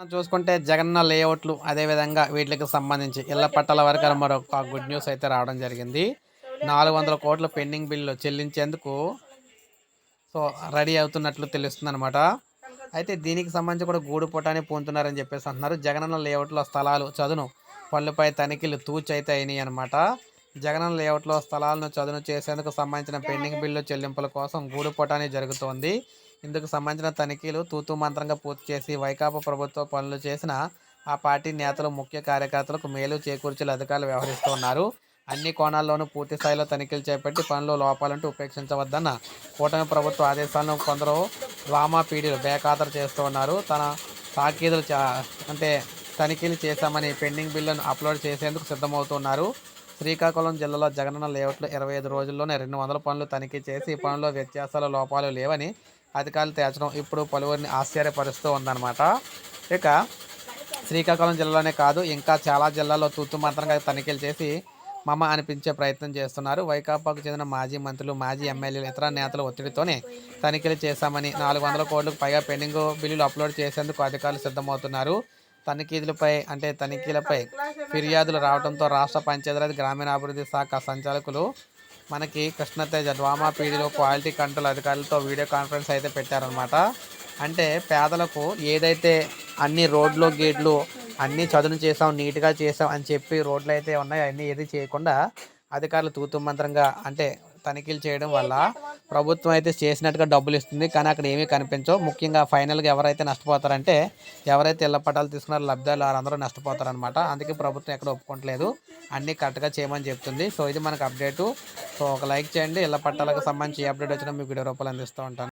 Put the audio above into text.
మనం చూసుకుంటే జగన్న లేఅవుట్లు అదేవిధంగా వీటికి సంబంధించి ఇళ్ళ పట్టాల వరకు మరొక గుడ్ న్యూస్ అయితే రావడం జరిగింది. నాలుగు వందల కోట్ల పెండింగ్ బిల్లు చెల్లించేందుకు సో రెడీ అవుతున్నట్లు తెలుస్తుంది అనమాట అయితే దీనికి సంబంధించి కూడా గూడు పుటాన్ని పొందుతున్నారని చెప్పేసి అంటున్నారు. జగనన్న లేఅవుట్లో స్థలాలు చదును పళ్ళుపై తనిఖీలు తూచి అయితే అయినాయి అనమాట జగనన్న లేఅవుట్లో స్థలాలను చదును చేసేందుకు సంబంధించిన పెండింగ్ బిల్లు చెల్లింపుల కోసం గూడు పుటాన్ని జరుగుతోంది. ఇందుకు సంబంధించిన తనిఖీలు తూతు మంత్రంగా పూర్తి చేసి వైకాపా ప్రభుత్వ పనులు చేసిన ఆ పార్టీ నేతలు ముఖ్య కార్యకర్తలకు మేలు చేకూర్చేలా అధికారులు వ్యవహరిస్తున్నారు అన్ని కోణాల్లోనూ పూర్తి స్థాయిలో తనిఖీలు చేపట్టి పనులు లోపాలంటూ ఉపేక్షించవద్దన్న కూటమి ప్రభుత్వ ఆదేశాలను కొందరు డ్రామా పీడీలు బేఖాతరు చేస్తూ ఉన్నారు. తన తాకీదులు అంటే తనిఖీలు చేశామని పెండింగ్ బిల్లును అప్లోడ్ చేసేందుకు సిద్ధమవుతున్నారు. శ్రీకాకుళం జిల్లాలో జగనన్న లేఅవుట్లో ఇరవై ఐదు రోజుల్లోనే రెండు వందల పనులు తనిఖీ చేసి పనుల్లో వ్యత్యాసాలు లోపాలు లేవని అధికారులు తేల్చడం ఇప్పుడు పలువురిని ఆశ్చర్యపరుస్తూ ఉందన్నమాట. ఇక శ్రీకాకుళం జిల్లాలోనే కాదు ఇంకా చాలా జిల్లాల్లో తూతు మంత్రంగా తనిఖీలు చేసి మమ అనిపించే ప్రయత్నం చేస్తున్నారు. వైకాపాకు చెందిన మాజీ మంత్రులు మాజీ ఎమ్మెల్యేలు ఇతర నేతల ఒత్తిడితోనే తనిఖీలు చేశామని నాలుగు వందల కోట్లకు పైగా పెండింగ్ బిల్లులు అప్లోడ్ చేసేందుకు అధికారులు సిద్ధమవుతున్నారు. తనిఖీలపై అంటే తనిఖీలపై ఫిర్యాదులు రావడంతో రాష్ట్ర పంచాయతీరాజ్ గ్రామీణాభివృద్ధి శాఖ సంచాలకులు మనకి కృష్ణతేజ డ్రామా పీడిలో క్వాలిటీ కంట్రోల్ అధికారులతో వీడియో కాన్ఫరెన్స్ అయితే పెట్టారనమాట అంటే పేదలకు ఏదైతే అన్ని రోడ్లు గేట్లు అన్నీ చదును చేసాం నీట్గా చేసాం అని చెప్పి రోడ్లు అయితే ఉన్నాయి అన్నీ ఏది చేయకుండా అధికారులు తూతుమంత్రంగా అంటే తనిఖీలు చేయడం వల్ల ప్రభుత్వం అయితే చేసినట్టుగా డబ్బులు ఇస్తుంది. కానీ అక్కడ ఏమీ కనిపించవు. ముఖ్యంగా ఫైనల్గా ఎవరైతే నష్టపోతారంటే ఎవరైతే ఇళ్ళ పట్టాలు తీసుకున్నారో లబ్ధాలు వారందరూ నష్టపోతారనమాట అందుకే ప్రభుత్వం ఎక్కడ ఒప్పుకోవట్లేదు. అన్నీ కరెక్ట్గా చేయమని చెప్తుంది. సో ఇది మనకు అప్డేటు. సో ఒక లైక్ చేయండి ఇళ్ళ పట్టాలకు సంబంధించి అప్డేట్ వచ్చినా మీకు వీడియో రూపాయలు అందిస్తూ ఉంటాను.